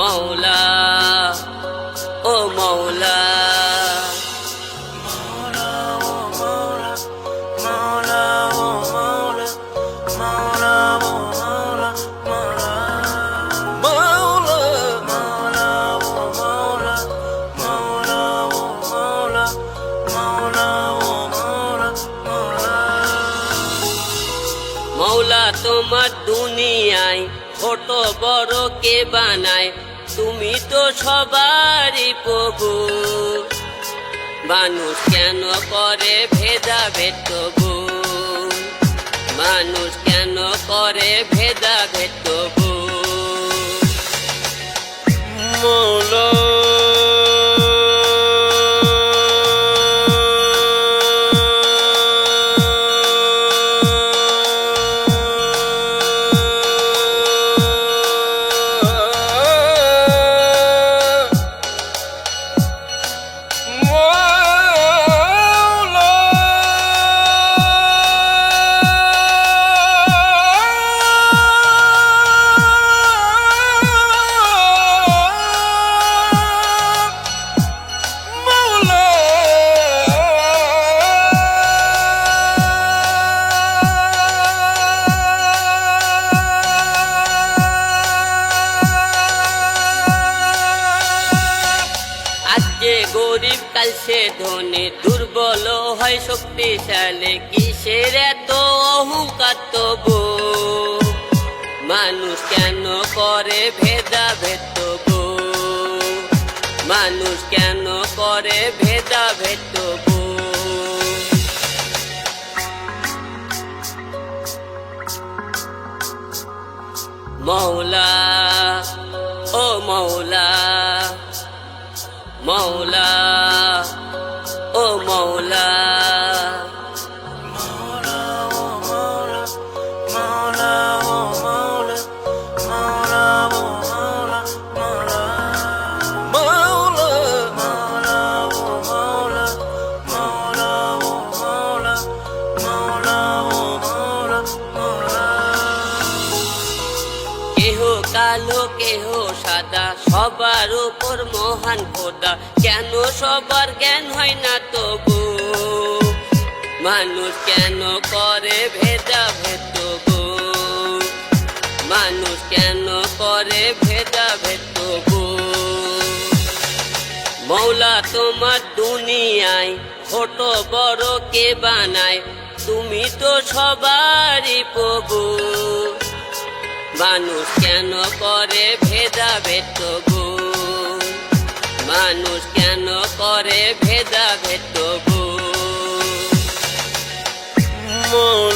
মৌলা ও মৌলা। মৌলা তোমার দুনিয়ায় ছোট বড় কে বানায়? তুমি তো সবারই প্রভু। মানুষ কেন করে ভেদা ভেদ মানুষ কেন করে ভেদা সে ধনী দুর্বল হয়, শক্তিশালী কিসের এত অহংকার তবু? মানুষ কেন করে ভেদা ভেদ তবু? মানুষ কেন করে ভেদা ভেদ তবু? মৌলা, ও মৌলা মৌলা। কেহ সাদা, সবার উপর মহান খোদা। কেন সবার জ্ঞান হয় না তবু? মানুষ কেন করে ভেদা ভেদ মানুষ কেন করে ভেদা ভেদ মৌলা তোমার দুনিয়ায়, ছোট বড় কে বানায়? তুমি তো সবারই প্রভু। মানুষ কেন করে ভেদা ভেদ মানুষ কেন করে ভেদা ভেদ মৌলা